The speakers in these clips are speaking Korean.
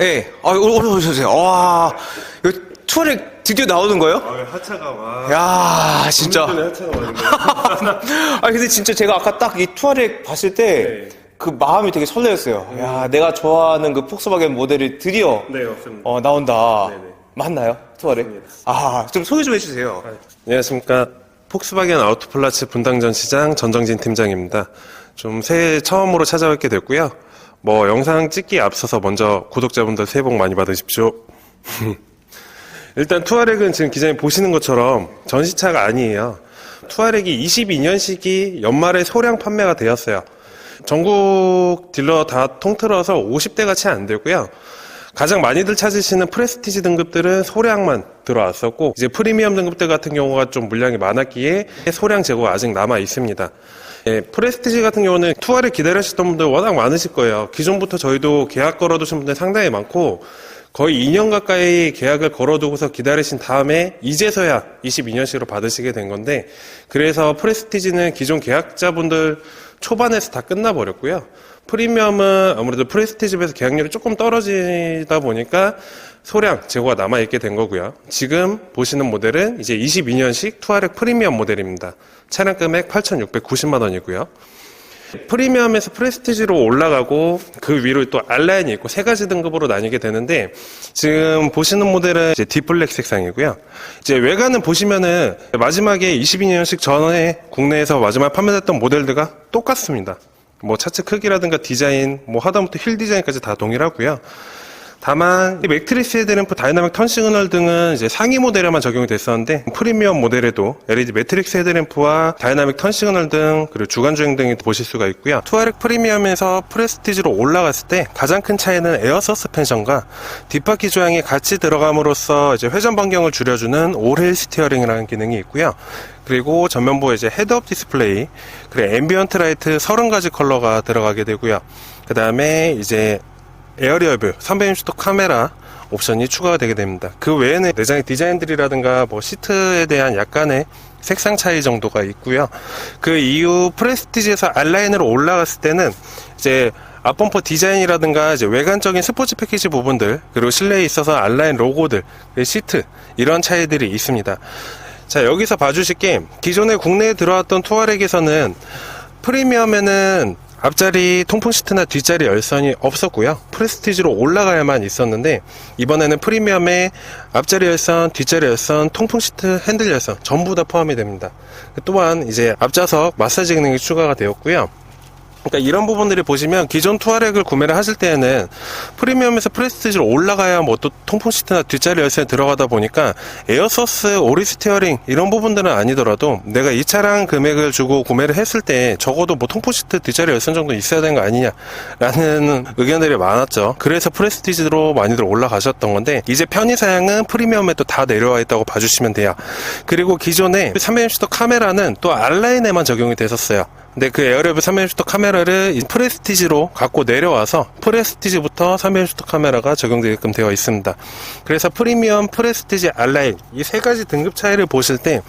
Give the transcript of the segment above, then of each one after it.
예. 아, 오늘 오셨어요. 와, 이거 투어렉 드디어 나오는 거예요? 아, 하차가 와. 야, 진짜. 전에 하차가 많은 거예요. 아, 근데 진짜 제가 아까 딱 이 투어렉 봤을 때, 네. 그 마음이 되게 설레었어요. 야, 내가 좋아하는 그 폭스바겐 모델이 드디어, 네, 맞습니다. 어, 나온다. 네네. 맞나요? 투어렉? 맞습니다. 아, 좀 소개 좀 해주세요. 안녕하십니까. 폭스바겐 아우토플라츠 분당전 시장 전정진 팀장입니다. 좀 새해 처음으로 찾아뵙게 됐고요. 뭐 영상 찍기에 앞서서 먼저 구독자분들 새해 복 많이 받으십시오. 일단 투아렉은 지금 기자님 보시는 것처럼 전시차가 아니에요. 투아렉이 22년식이 연말에 소량 판매가 되었어요. 전국 딜러 다 통틀어서 50대가 채 안 되고요. 가장 많이들 찾으시는 프레스티지 등급들은 소량만 들어왔었고 이제 프리미엄 등급들 같은 경우가 좀 물량이 많았기에 소량 재고가 아직 남아 있습니다. 예, 프레스티지 같은 경우는 투어를 기다리셨던 분들 워낙 많으실 거예요. 기존부터 저희도 계약 걸어두신 분들 상당히 많고 거의 2년 가까이 계약을 걸어두고서 기다리신 다음에 이제서야 22년식으로 받으시게 된 건데 그래서 프레스티지는 기존 계약자분들 초반에서 다 끝나버렸고요. 프리미엄은 아무래도 프레스티지에서 계약률이 조금 떨어지다 보니까 소량 재고가 남아있게 된 거고요. 지금 보시는 모델은 이제 22년식 투아렉 프리미엄 모델입니다. 차량 금액 8,690만 원이고요. 프리미엄에서 프레스티지로 올라가고 그 위로 또 알라인이 있고 세 가지 등급으로 나뉘게 되는데 지금 보시는 모델은 이제 딥블랙 색상이고요. 이제 외관은 보시면은 마지막에 22년식 전에 국내에서 마지막 판매됐던 모델들과 똑같습니다. 뭐 차체 크기라든가 디자인, 뭐 하다못해 휠 디자인까지 다 동일하고요. 다만 이 맥트리스 헤드램프 다이나믹 턴 시그널 등은 이제 상위 모델에만 적용이 됐었는데 프리미엄 모델에도 LED 매트릭스 헤드램프와 다이나믹 턴 시그널 등 그리고 주간 주행 등이 보실 수가 있고요. 투아렉 프리미엄에서 프레스티지로 올라갔을 때 가장 큰 차이는 에어 서스펜션과 뒷바퀴 조향이 같이 들어감으로써 이제 회전 반경을 줄여주는 올힐 스티어링이라는 기능이 있고요. 그리고 전면부에 이제 헤드업 디스플레이, 그리고 앰비언트 라이트 30가지 컬러가 들어가게 되고요. 그 다음에 이제 에어리어뷰 360도 카메라 옵션이 추가가 되게 됩니다. 그 외에는 내장의 디자인들이라든가 뭐 시트에 대한 약간의 색상 차이 정도가 있고요. 그 이후 프레스티지에서 알라인으로 올라갔을 때는 이제 앞범퍼 디자인이라든가 이제 외관적인 스포츠 패키지 부분들 그리고 실내에 있어서 알라인 로고들 그 시트 이런 차이들이 있습니다. 자 여기서 봐주실 게 기존에 국내에 들어왔던 투아렉에서는 프리미엄에는 앞자리 통풍 시트나 뒷자리 열선이 없었고요. 프레스티지로 올라가야만 있었는데 이번에는 프리미엄에 앞자리 열선, 뒷자리 열선, 통풍 시트, 핸들 열선 전부 다 포함이 됩니다. 또한 이제 앞좌석 마사지 기능이 추가가 되었고요. 그러니까 이런 부분들이 보시면 기존 투아렉을 구매를 하실 때에는 프리미엄에서 프레스티지로 올라가야 뭐 또 통풍 시트나 뒷자리 열선에 들어가다 보니까 에어서스, 오리 스티어링 이런 부분들은 아니더라도 내가 이 차량 금액을 주고 구매를 했을 때 적어도 뭐 통풍 시트 뒷자리 열선 정도 있어야 되는 거 아니냐라는 의견들이 많았죠. 그래서 프레스티지로 많이들 올라가셨던 건데 이제 편의 사양은 프리미엄에도 다 내려와 있다고 봐주시면 돼요. 그리고 기존에 360도 카메라는 또 알라인에만 적용이 됐었어요. 근데 그 에어랩 360도 카메라를 이 프레스티지로 갖고 내려와서 프레스티지부터 360도 카메라가 적용되게끔 되어 있습니다. 그래서 프리미엄, 프레스티지, 알라인 이 세 가지 등급 차이를 보실 때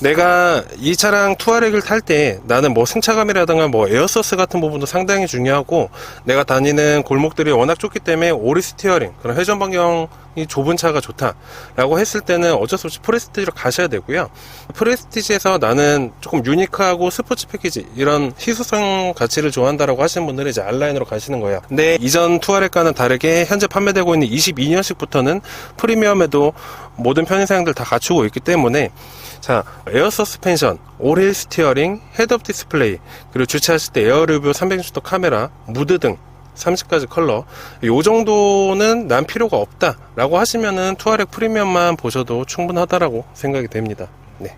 내가 이 차량 투아렉을 탈 때 나는 뭐 승차감이라든가 뭐 에어서스 같은 부분도 상당히 중요하고 내가 다니는 골목들이 워낙 좁기 때문에 오리 스티어링 그런 회전 반경 이 좁은 차가 좋다라고 했을 때는 어쩔 수 없이 프레스티지로 가셔야 되고요. 프레스티지에서 나는 조금 유니크하고 스포츠 패키지 이런 희소성 가치를 좋아한다라고 하시는 분들은 이제 알라인으로 가시는 거예요. 근데 이전 투아렉과는 다르게 현재 판매되고 있는 22년식부터는 프리미엄에도 모든 편의 사양들 다 갖추고 있기 때문에 자, 에어 서스펜션, 올힐 스티어링, 헤드업 디스플레이, 그리고 주차하실 때 에어 리뷰 360도 카메라, 무드 등 30가지 컬러. 요 정도는 난 필요가 없다 라고 하시면은 투아렉 프리미엄만 보셔도 충분하다라고 생각이 됩니다. 네.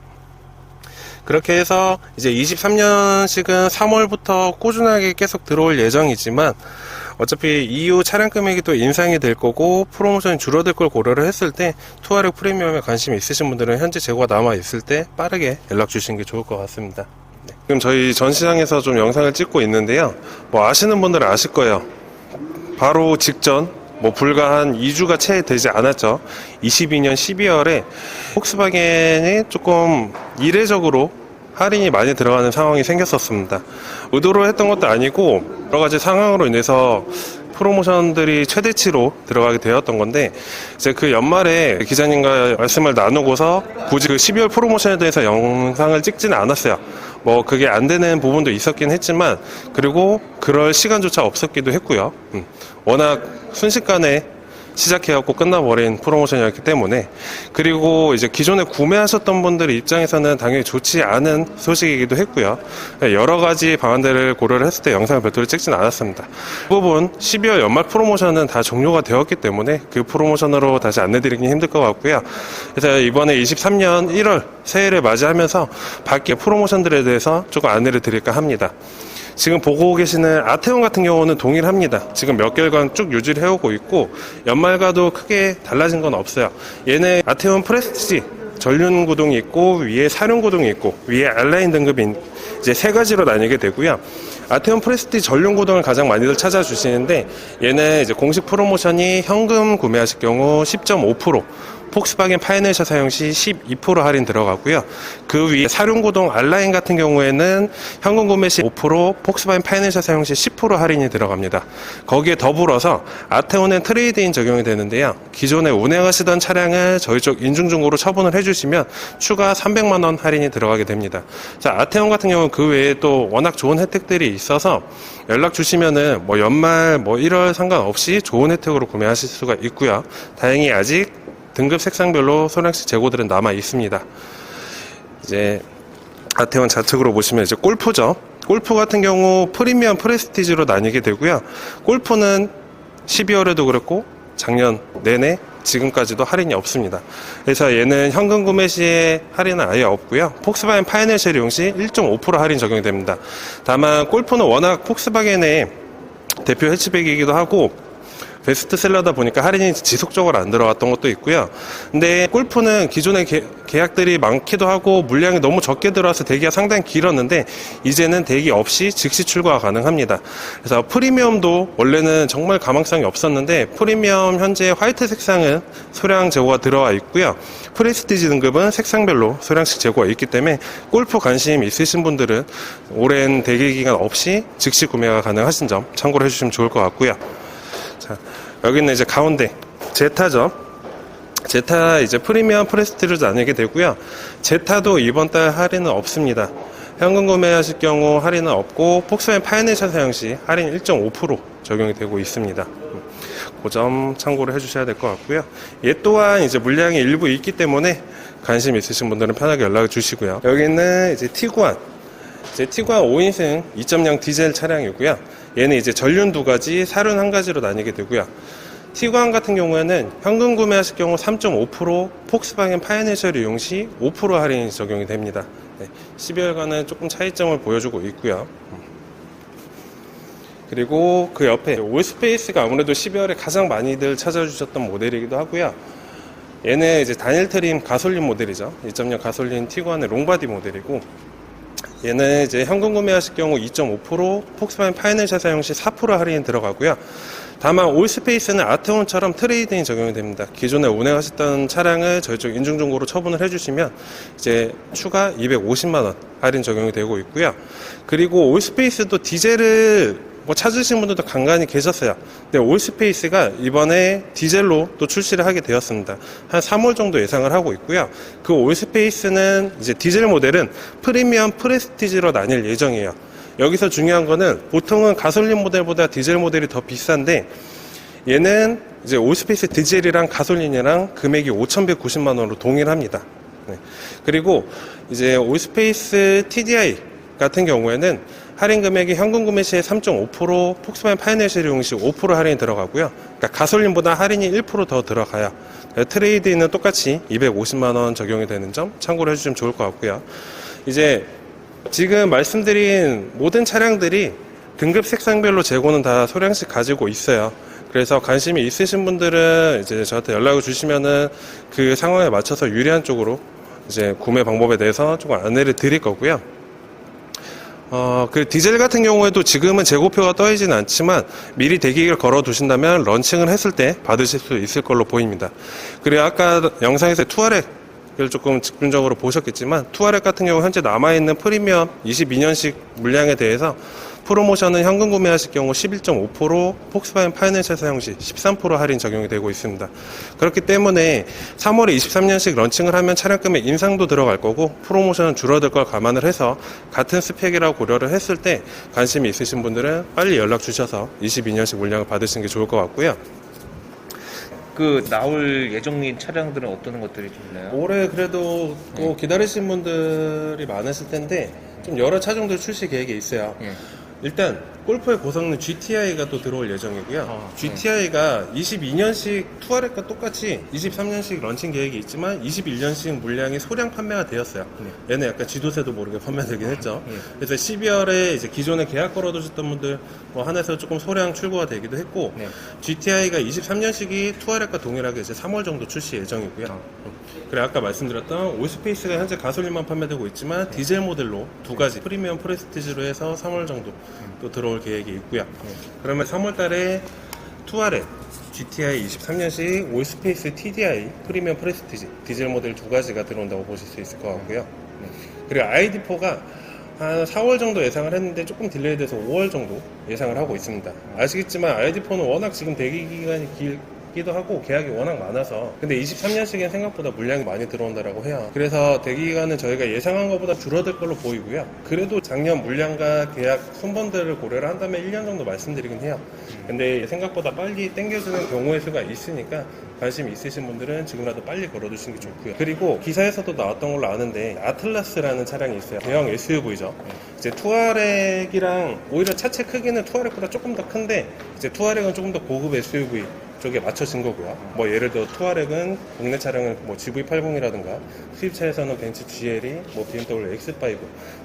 그렇게 해서 이제 23년식은 3월부터 꾸준하게 계속 들어올 예정이지만 어차피 이후 차량 금액이 또 인상이 될 거고 프로모션이 줄어들 걸 고려를 했을 때 투아렉 프리미엄에 관심이 있으신 분들은 현재 재고가 남아 있을 때 빠르게 연락 주시는 게 좋을 것 같습니다. 네. 지금 저희 전시장에서 좀 영상을 찍고 있는데요. 뭐 아시는 분들은 아실 거예요. 바로 직전 뭐 불과 한 2주가 채 되지 않았죠. 22년 12월에 폭스바겐이 조금 이례적으로 할인이 많이 들어가는 상황이 생겼었습니다. 의도로 했던 것도 아니고 여러 가지 상황으로 인해서 프로모션들이 최대치로 들어가게 되었던 건데 이제 그 연말에 기자님과 말씀을 나누고서 굳이 그 12월 프로모션에 대해서 영상을 찍지는 않았어요. 뭐 그게 안 되는 부분도 있었긴 했지만 그리고 그럴 시간조차 없었기도 했고요. 음, 워낙 순식간에 시작해갖고 끝나버린 프로모션이었기 때문에 그리고 이제 기존에 구매하셨던 분들 입장에서는 당연히 좋지 않은 소식이기도 했고요. 여러 가지 방안들을 고려를 했을 때 영상을 별도로 찍진 않았습니다. 그 부분 12월 연말 프로모션은 다 종료가 되었기 때문에 그 프로모션으로 다시 안내드리기 힘들 것 같고요. 그래서 이번에 23년 1월 새해를 맞이하면서 밖에 프로모션들에 대해서 조금 안내를 드릴까 합니다. 지금 보고 계시는 아테온 같은 경우는 동일합니다. 지금 몇 개월간 쭉 유지를 해오고 있고 연말과도 크게 달라진 건 없어요. 얘네 아테온 프레스티지 전륜 구동이 있고 위에 사륜 구동이 있고 위에 알라인 등급인 이제 세 가지로 나뉘게 되고요. 아테온 프레스티 전륜 구동을 가장 많이들 찾아주시는데 얘는 이제 공식 프로모션이 현금 구매하실 경우 10.5% 폭스바겐 파이널샷 사용 시 12% 할인 들어가고요. 그 위에 사륜구동 알라인 같은 경우에는 현금 구매 시 5%, 폭스바겐 파이널샷 사용 시 10% 할인이 들어갑니다. 거기에 더불어서 아테온은 트레이드인 적용이 되는데요. 기존에 운행하시던 차량을 저희 쪽 인중중고로 처분을 해주시면 추가 300만 원 할인이 들어가게 됩니다. 자, 아테온 같은 경우는 그 외에 또 워낙 좋은 혜택들이 있어서 연락 주시면은 뭐 연말 뭐 1월 상관없이 좋은 혜택으로 구매하실 수가 있고요. 다행히 아직 등급 색상별로 소량씩 재고들은 남아 있습니다. 이제 아테온 좌측으로 보시면 이제 골프죠. 골프 같은 경우 프리미엄 프레스티지로 나뉘게 되고요. 골프는 12월에도 그랬고 작년 내내 지금까지도 할인이 없습니다. 그래서 얘는 현금 구매 시에 할인은 아예 없고요. 폭스바겐 파이널 이용 시 1.5% 할인 적용이 됩니다. 다만 골프는 워낙 폭스바겐의 대표 해치백이기도 하고 베스트셀러다 보니까 할인이 지속적으로 안 들어갔던 것도 있고요. 근데 골프는 기존에 계, 계약들이 많기도 하고 물량이 너무 적게 들어와서 대기가 상당히 길었는데 이제는 대기 없이 즉시 출고가 가능합니다. 그래서 프리미엄도 원래는 정말 가망성이 없었는데 프리미엄 현재 화이트 색상은 소량 재고가 들어와 있고요. 프레스티지 등급은 색상별로 소량씩 재고가 있기 때문에 골프 관심 있으신 분들은 오랜 대기 기간 없이 즉시 구매가 가능하신 점 참고를 해주시면 좋을 것 같고요. 자, 여기는 이제 가운데 제타죠. 제타 이제 프리미엄 프레스티로 나뉘게 되고요. 제타도 이번 달 할인은 없습니다. 현금 구매하실 경우 할인은 없고 폭스바겐 파이널샷 사용 시 할인 1.5% 적용이 되고 있습니다. 그 점 참고를 해주셔야 될 것 같고요. 얘 또한 이제 물량이 일부 있기 때문에 관심 있으신 분들은 편하게 연락을 주시고요. 여기는 이제 티구안 이제 티구안 5인승 2.0 디젤 차량이고요. 얘는 이제 전륜 두 가지, 사륜 한 가지로 나뉘게 되고요. 티구안 같은 경우에는 현금 구매하실 경우 3.5%, 폭스바겐 파이널셜 이용 시 5% 할인이 적용이 됩니다. 네, 12월과는 조금 차이점을 보여주고 있고요. 그리고 그 옆에 올스페이스가 아무래도 12월에 가장 많이들 찾아주셨던 모델이기도 하고요. 얘는 이제 단일 트림 가솔린 모델이죠. 2.0 가솔린 티구안의 롱바디 모델이고 얘는 이제 현금 구매하실 경우 2.5%, 폭스바겐 파이널샷 사용 시 4% 할인이 들어가고요. 다만 올스페이스는 아테온처럼 트레이드인 적용이 됩니다. 기존에 운행하셨던 차량을 저희 쪽 인증정보로 처분을 해주시면 이제 추가 250만 원 할인 적용이 되고 있고요. 그리고 올스페이스도 디젤을 뭐 찾으신 분들도 간간히 계셨어요. 근데 올스페이스가 이번에 디젤로 또 출시를 하게 되었습니다. 한 3월 정도 예상을 하고 있고요. 그 올스페이스는 이제 디젤 모델은 프리미엄 프레스티지로 나뉠 예정이에요. 여기서 중요한 거는 보통은 가솔린 모델보다 디젤 모델이 더 비싼데 얘는 이제 올스페이스 디젤이랑 가솔린이랑 금액이 5,190만 원으로 동일합니다. 네. 그리고 이제 올스페이스 TDI 같은 경우에는 할인 금액이 현금 구매 시에 3.5%, 폭스바겐 파이널실 이용 시5% 할인이 들어가고요. 그러니까 가솔린보다 할인이 1%더 들어가요. 트레이드인은 똑같이 250만 원 적용이 되는 점 참고를 해주시면 좋을 것 같고요. 이제 지금 말씀드린 모든 차량들이 등급 색상별로 재고는 다 소량씩 가지고 있어요. 그래서 관심이 있으신 분들은 이제 저한테 연락을 주시면은 그 상황에 맞춰서 유리한 쪽으로 이제 구매 방법에 대해서 조금 안내를 드릴 거고요. 어, 그 디젤 같은 경우에도 지금은 재고표가 떠있지는 않지만 미리 대기를 걸어 두신다면 런칭을 했을 때 받으실 수 있을 걸로 보입니다. 그리고 아까 영상에서 투아렉을 조금 집중적으로 보셨겠지만 투아렉 같은 경우 현재 남아있는 프리미엄 22년식 물량에 대해서 프로모션은 현금 구매하실 경우 11.5%, 폭스바겐 파이낸셜 사용 시 13% 할인 적용이 되고 있습니다. 그렇기 때문에 3월에 23년식 런칭을 하면 차량 금액 인상도 들어갈 거고 프로모션은 줄어들 걸 감안을 해서 같은 스펙이라고 고려를 했을 때 관심이 있으신 분들은 빨리 연락 주셔서 22년식 물량을 받으시는 게 좋을 것 같고요. 그 나올 예정인 차량들은 어떤 것들이 좀 있나요? 올해 그래도 또 기다리신 분들이 많으실 텐데 좀 여러 차종들 출시 계획이 있어요. 예. 일단 골프의 고성능 GTI가 또 들어올 예정이고요. 아, GTI가 22년식 투아렉과 똑같이 23년식 런칭 계획이 있지만 21년식 물량이 소량 판매가 되었어요. 얘는 약간 지도세도 모르게 판매되긴 했죠. 예. 그래서 12월에 이제 기존에 계약 걸어두셨던 분들 뭐 한해서 조금 소량 출고가 되기도 했고 네. GTI가 23년식이 투아렉과 동일하게 이제 3월 정도 출시 예정이고요. 그래 아까 말씀드렸던 올스페이스가 현재 가솔린만 판매되고 있지만 디젤 모델로 두 가지 프리미엄 프레스티지로 해서 3월 정도 또 들어올 계획이 있고요. 그러면 3월 달에 투아렛 GTI 23년식 올스페이스 TDI 프리미엄 프레스티지 디젤 모델 두 가지가 들어온다고 보실 수 있을 것 같고요. 그리고 ID4가 한 4월 정도 예상을 했는데 조금 딜레이 돼서 5월 정도 예상을 하고 있습니다. 아시겠지만 ID4는 워낙 지금 대기 기간이 길 기도 하고 계약이 워낙 많아서 근데 23년씩엔 생각보다 물량이 많이 들어온다라고 해요. 그래서 대기 기간은 저희가 예상한 것보다 줄어들 걸로 보이고요. 그래도 작년 물량과 계약 손번들을 고려를 한다면 1년 정도 말씀드리긴 해요. 근데 생각보다 빨리 땡겨주는 경우의 수가 있으니까 관심 있으신 분들은 지금이라도 빨리 걸어두시는 게 좋고요. 그리고 기사에서도 나왔던 걸로 아는데 아틀라스라는 차량이 있어요. 대형 SUV죠. 이제 투아렉이랑 오히려 차체 크기는 투아렉보다 조금 더 큰데 이제 투아렉은 조금 더 고급 SUV 쪽에 맞춰진 거고요. 뭐 예를 들어 투아렉은 국내 차량은 뭐 GV80이라든가 수입차에서는 벤츠 GLE, 뭐 BMW X5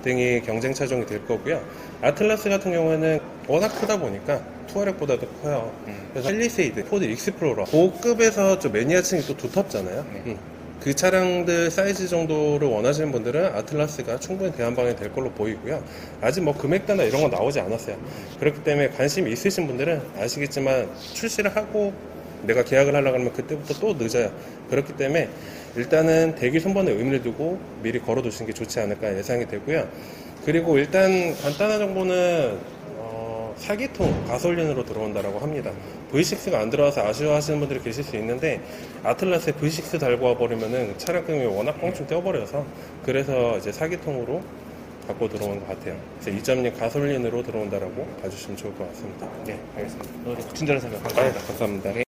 등이 경쟁 차종이 될 거고요. 아틀라스 같은 경우에는 워낙 크다 보니까 투아렉보다도 커요. 그래서 펠리세이드, 포드 익스플로러 고급에서 좀 매니아층이 또 두텁잖아요. 음. 그 차량들 사이즈 정도를 원하시는 분들은 아틀라스가 충분히 대안방이 될 걸로 보이고요. 아직 뭐 금액대나 이런 건 나오지 않았어요. 그렇기 때문에 관심이 있으신 분들은 아시겠지만 출시를 하고 내가 계약을 하려고 하면 그때부터 또 늦어요. 그렇기 때문에 일단은 대기 손번에 의미를 두고 미리 걸어 두시는 게 좋지 않을까 예상이 되고요. 그리고 일단 간단한 정보는 어, 사기통 가솔린으로 들어온다라고 합니다. V6가 안 들어와서 아쉬워하시는 분들이 계실 수 있는데 아틀라스에 V6 달고 와버리면은 차량 금이 워낙 뻥충 떼어버려서 그래서 이제 사기통으로 갖고 들어온 것 같아요. 그래서 2.0 가솔린으로 들어온다라고 봐주시면 좋을 것 같습니다. 네, 알겠습니다. 오늘 친절한 설명 아, 감사합니다. 감사합니다. 네.